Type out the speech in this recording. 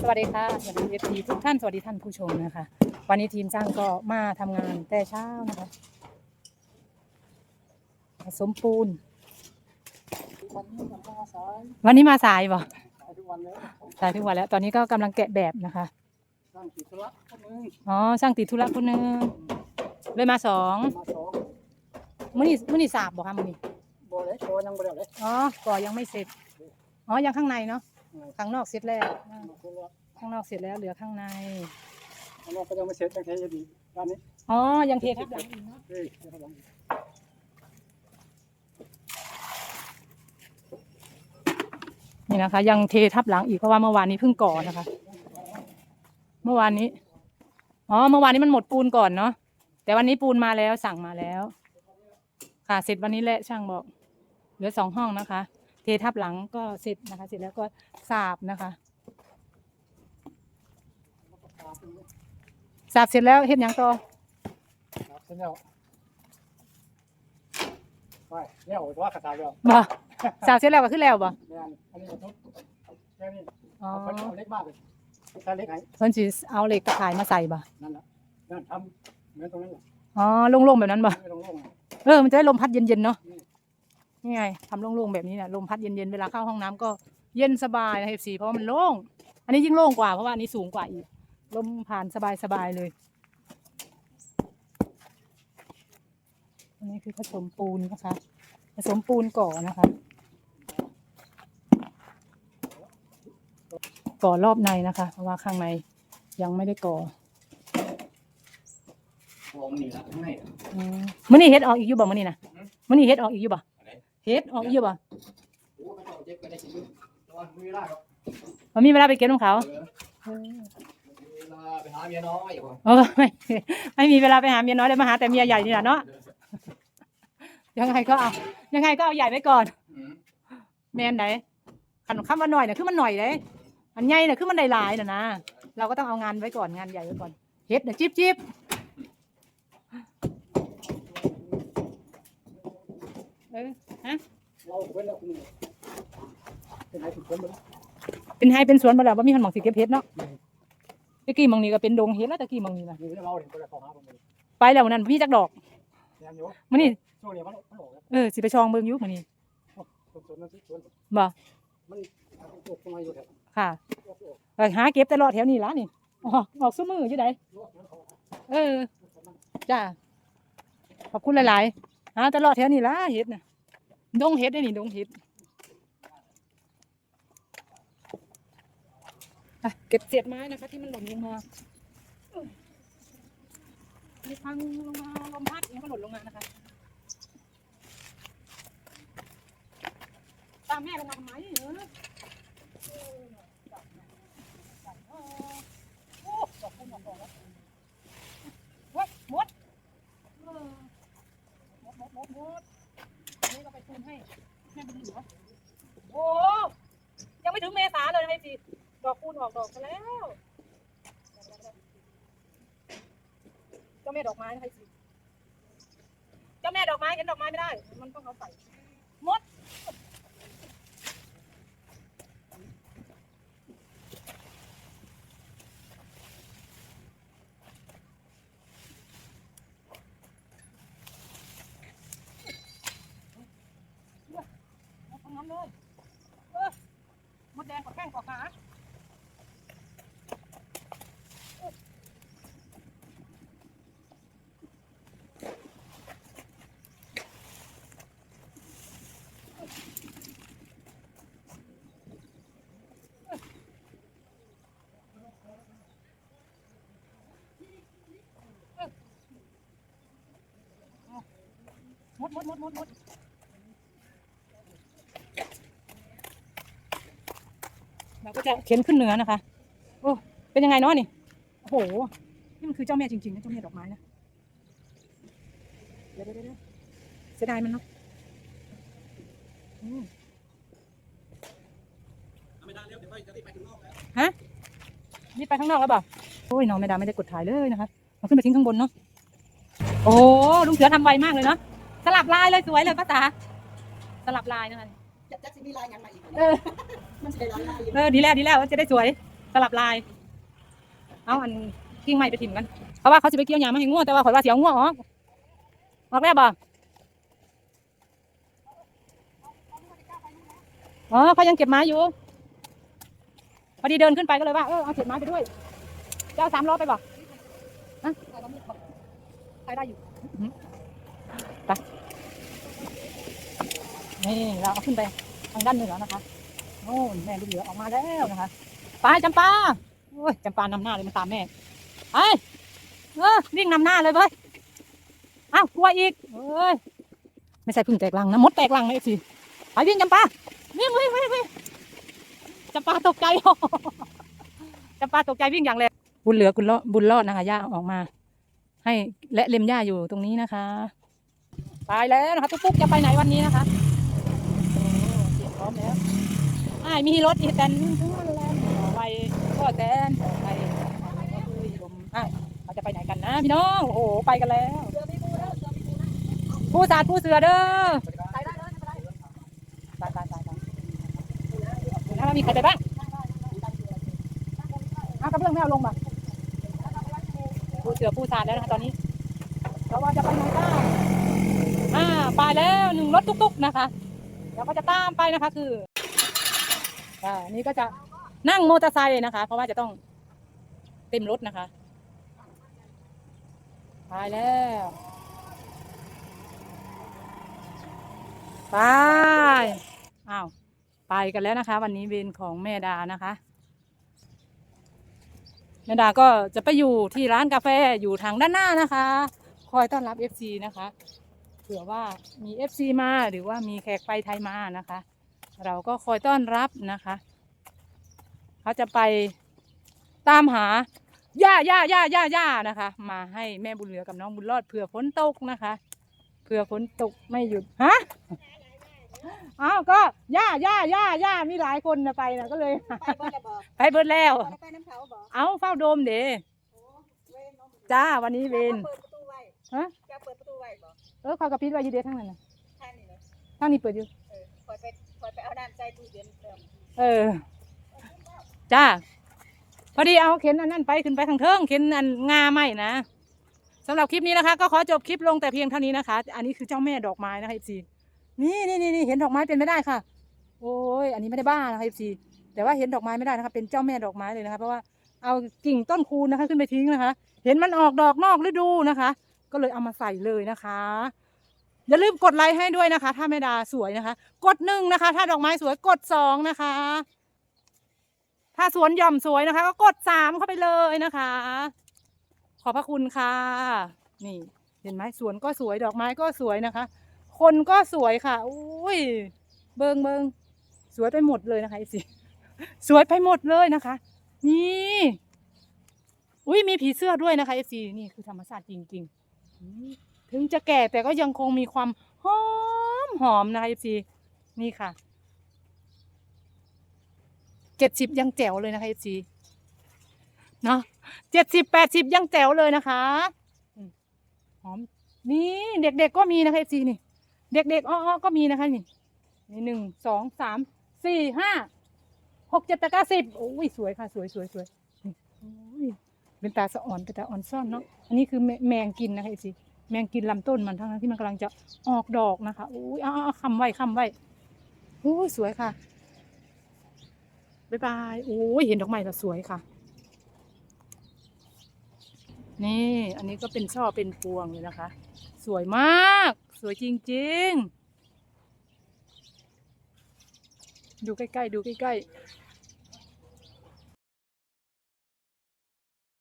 สวัสดีค่ะสวัสดีเอฟซีทุกท่านสวัสดีท่านผู้ชมนะคะ วันนี้ทีมช่างก็มาทำงานแต่เช้านะคะผสมปูน วันนี้ผมมาสายวันนี้มาสายบ่สายทุกวันเลยสายทุกวันแล้ว ตอนนี้ก็กำลังแกะแบบนะคะตั้งกิจละคนนึงอ๋อช่างติดธุระคนหนึงเลยมาสองมาสองมื้อนี้มื้อนี้สาบบ่คะมื้อนี้โบเลยโชยังบ่ได้เลยอ๋อก่อยังไม่เสร็จอ๋อยังข้างในเนาะ ข้างนอกเสร็จแล้วมาคนละข้างนอกเสร็จแล้วเหลือข้างในอันนั้นก็ยังไม่เสร็จยังเทยดีด้านนี้อ๋อ ยังเททับหลังอีกเนาะเฮ้ยเดี๋ยวเขาลองนี่นะคะ ยังเททับหลังอีกเพราะว่าเมื่อวานนี้เพิ่งก่อนะคะ เมื่อวานนี้ อ๋อ เมื่อวานนี้มันหมดปูนก่อนเนาะ แต่วันนี้ปูนมาแล้วสั่งมาแล้ว ค่ะ เสร็จวันนี้แหละช่างบอก เหลือสองห้องนะคะเททับหลังก็เสร็จนะคะ เสร็จแล้วก็สาบนะคะสาบเสร็จแล้วเฮ็ดหยังต่อครับเสร็จแล้วไปเนี่ยโอ้ยว่ากระตายแล้วบ่สาบเสร็จแล้วก็ขึ้นแล้วบ่แม่นอันนี้ก็ทุบแค่นี้อ๋อเอาคนเอาเล็กมากเลยใช้เล็กไหนเพิ่นสิเอาเหล็กตะข่ายมาใส่บ่นั่นแหละนั่นทำเหมือนตรงนั้นแหละอ๋อโล่งๆแบบนั้นบ่ไม่ลงลงเออมันจะได้ลมพัดเย็นๆเนาะอืม นี่ไงทำโล่งๆแบบนี้เนี่ยลมพัดเย็นๆเวลาเข้าห้องน้ำก็เย็นสบายนะเอฟซีเพราะว่ามันโล่ง อันนี้ยิ่งโล่งกว่าเพราะว่าอันนี้สูงกว่าอีก ลมผ่านสบายๆเลย อันนี้คือผสมปูนนะคะ ผสมปูนก่อนะคะ ก่อรอบในนะคะ เพราะว่าข้างในยังไม่ได้ก่อผมนี่ละข้างในน่ะอืมมื้อนี้เฮ็ดออกอีกอยู่บ่มื้อนี้นะอืมมื้อนี้เฮ็ดออกอีกอยู่บ่อะไร เฮ็ดออกอีกอยู่บ่โอ้ไม่ต้องเจ็บก็ได้กินตอนมีเวลาครับมันมีเวลาไปเก็บของเขาเออมีเวลาไปหาเมียน้อยอยู่เออไม่ไม่มีเวลาไปหาเมียน้อยเลยมาหาแต่เมียใหญ่นี่แหละเนาะยังไงก็เอายังไงก็เอาใหญ่ไว้ก่อน อืมแมนไหนขันคำว่าหน่อยน่ะคือมันหน่อยเลยอันใหญ่น่ะคือมันได้หลายน่ะนะเราก็ต้องเอางานไว้ก่อนงานใหญ่ไว้ก่อนเฮ็ดน่ะจิบจิบเออ ฮะเราเว้นแล้วคุณเป็นไฮเป็นสวนบ่แล้วบ่มีหันหมองสิเก็บเฮ็ดเนาะตะกี้หมองนี้ก็เป็นดงเฮ็ดแล้วตะกี้หมองนี้นะไปแล้ววันนั้นพี่จักดอกม่นอยู่มื้อนี้ช่วงนี้มันมันออกแล้วเออสิไปชองเบิ่งยู่มื้อนี้สวนนั้นสิสวนบ่มันค่ะหาเก็บแต่รอดแถวนี้ละนี่ออกออกซุ้มมืออยู่ไหนเออจ้าขอบคุณหลายๆหาแต่รอดแถวนี้ละเห็ดน่ะ ดงเห็ดได้นี่ดงเห็ดเก็บเศษไม้นะคะ ที่มันหล่นลงมามีพังลงมาลมพัดเนี่ยมันหล่นลงมานะคะ ตามแม่ลงมาทำไมเหรอโอ้ดอกคูณดอกดอกแล้วมดเออมดมดมดมด คูณให้แม่บุญเหลือโอ้ยังไม่ถึงเมษาเลยนะไอ้จีดอกคูณออกดอกแล้วเจ้าแม่ดอกไม้นะไอ้จีเจ้าแม่ดอกไม้เห็นดอกไม้ไม่ได้ มันต้องเอาใส่มด เอาตรงนั้นเลยเออมดแดงกว่าแข้งกว่าขาห มดมดมดมดมดเราก็จะเข็นขึ้นเหนือนะคะ โอ้เป็นยังไงเนาะนี่โอ้โหนี่มันคือเจ้าแม่จริงๆนะเจ้าแม่ดอกไม้นะเดี๋ยวเดี๋ยวเสียดายมันเนาะฮะนี่ไปข้างนอกแล้วเปล่าโอ้ยน้องไม่ดาไม่ได้กดถ่ายเลยนะคะเอาขึ้นไปทิ้งข้างบนเนาะ โอ้ลุงเสือทำไวมากเลยเนาะ สลับลายเลยสวยเลยป้าตาสลับลายนะคะจะจะสิมีลายงานมาอีกเออมันใช้ลายลายอยู่เออดีแล้วดีแล้วจะได้สวยสลับลาย เอาอันกิ่งไม้ไปถิ่มกันเพราะว่าเขาจะไปเกี่ยวหญ้ามาให้ง่วแต่ว่าข่อยว่าเสียวง่วออกออกแล้วบ่อ๋อเขายังเก็บไม้อยู่พอดีเดินขึ้นไปก็เลยว่าเออเอาเก็บไม้ไปด้วยจะเอาสามล้อไปบ่ฮะไปได้อยู่อื้อหือไป นี่เราเอาขึ้นไปทางด้านเหนือนะคะโน่นแม่ลูกเหลือออกมาแล้วนะคะไปจำปาโอ้ยจำปานำหน้าเลยมันตามแม่ไปเออวิ่งนำหน้าเลยเว้ยอ้าวกลัวอีกเอ้ยไม่ใช่พึ่งแตกลังนะมดแตกลังเลยสิไปวิ่งจำปาวิ่งวิ่งวิ่งวิ่งจำปาตกใจจำปาตกใจวิ่งอย่างแรงบุญเหลือบุญรอดบุญรอดนะคะย่าออกมา ให้และเล็มหญ้าอยู่ตรงนี้นะคะ ไปแล้วนะคะตุ๊กๆจะไปไหนวันนี้นะคะโอ้เตรียมพร้ อมแล้วอ้ายมีรถอีแตนทั้งวันแล้วไวก็แตนไปก็คือลมอ้ายเขาจะไปไหนกันนะพี่น้องโอ้โหไปกันแล้วผู้สาดผู้เสือเด้อไปไปไปไปแล้วมีใครไปบ้างเอากระเบื้องไม่เอาลงมาผู้เสือผู้สาดแล้วนะคะตอนนี้เราว่าจะไปไหนบ้างอ่าไปแล้วหนึ่งรถตุ๊กๆนะคะ เราก็จะตามไปนะคะคืออ่านี่ก็จะนั่งมอเตอร์ไซค์นะคะ เพราะว่าจะต้องเต็มรถนะคะไปแล้วไปอ้าวไปกันแล้วนะคะ วันนี้เวรของแม่ดานะคะแม่ดาก็จะไปอยู่ที่ร้านกาแฟอยู่ทางด้านหน้านะคะ คอยต้อนรับ FC นะคะ ผื่อว่ามี FC มาหรือว่ามีแขกไปไทยมานะคะ เราก็คอยต้อนรับนะคะ เขาจะไปตามหาย่าย่าย่าย่าย่านะคะ มาให้แม่บุญเหลือกับน้องบุญรอดเผื่อฝนตกนะคะเผื่อฝนตกไม่หยุดฮะอ้าวก็ย่าย่าย่าย่ามีหลายคนนะไปนะก็เลย ไปเบิดแล้วบอกไปเบิดแล้วบ่ได้ไปน้ำเขาบอกเอาเฝ้าโดมเด้โอ้เว้นน้องจ้าวันนี้เวรเปิดประตูไว้ฮะ อกเออเขากระพริบไว้อยีเดียทั้งนั้นนะท่านนี่นะทั้งนี้เปิดอยู่ เออคอยไปคอยไปเอาน้ำใจตู้เย็นเติมเออ จ้า พอดีเอาเข็นอันนั้นไปขึ้นไปทางเทิงเข็นอันงาไม่นะสำหรับคลิปนี้นะคะ ก็ขอจบคลิปลงแต่เพียงเท่านี้นะคะ อันนี้คือเจ้าแม่ดอกไม้นะคะ FC นี่นี่นี่นี่เห็นดอกไม้เป็นไม่ได้ค่ะ โอ้ยอันนี้ไม่ได้บ้านะคะ FC แต่ว่าเห็นดอกไม้ไม่ได้นะคะเป็นเจ้าแม่ดอกไม้เลยนะคะเพราะว่าเอากิ่งต้นคูณนะคะ ขึ้นไปทิ้งนะคะ เห็นมันออกดอกนอกฤดูนะคะ ก็เลยเอามาใส่เลยนะคะ อย่าลืมกดไลค์ให้ด้วยนะคะ ถ้าแม่ดาสวยนะคะ กดหนึ่งนะคะ ถ้าดอกไม้สวยกดสองนะคะ ถ้าสวนหย่อมสวยนะคะ ก็กดสามเข้าไปเลยนะคะ ขอบพระคุณค่ะ นี่ เห็นไหมสวนก็สวยดอกไม้ก็สวยนะคะ คนก็สวยค่ะอุ้ยเบิงเบิงสวยไปหมดเลยนะคะไอสิสวยไปหมดเลยนะคะ นี่ อุ้ยมีผีเสื้อด้วยนะคะไอซีนี่คือธรรมชาติจริง ๆ ถึงจะแก่แต่ก็ยังคงมีความหอมหอมนะคะไอซีนี่ค่ะเจ็ดสิบยังแจ๋วเลยนะคะเอซีเนาะเจ็ดสิบแปดสิบยังแจ๋วเลยนะคะหอมนี่เด็กๆก็มีนะคะเอซีนี่ เด็กๆอ้อๆก็มีนะคะนี่นี่หนึ่งสองสามสี่ห้าหกเจ็ดแปดเก้าสิบโอ้ยสวยค่ะ สวยสวยสวยนี่โอ้ย เป็นตาสะอ่อนเป็นตาอ่อนซ่อนเนาะอันนี้คือแมแมงกินนะคะเอซีแมงกินลำต้นมันทั้งๆที่มันกำลังจะออกดอกนะคะโอ้ยเอาเอาเอาคำไว้คำไว้โอ้ยสวยค่ะบ๊ายบายโอ้ยเห็นดอกไม้แล้วสวยค่ะ นี่ อันนี้ก็เป็นช่อเป็นพวงเลยนะคะ สวยมาก สวยจริง ๆ ดูใกล้ ๆ ดูใกล้ ๆ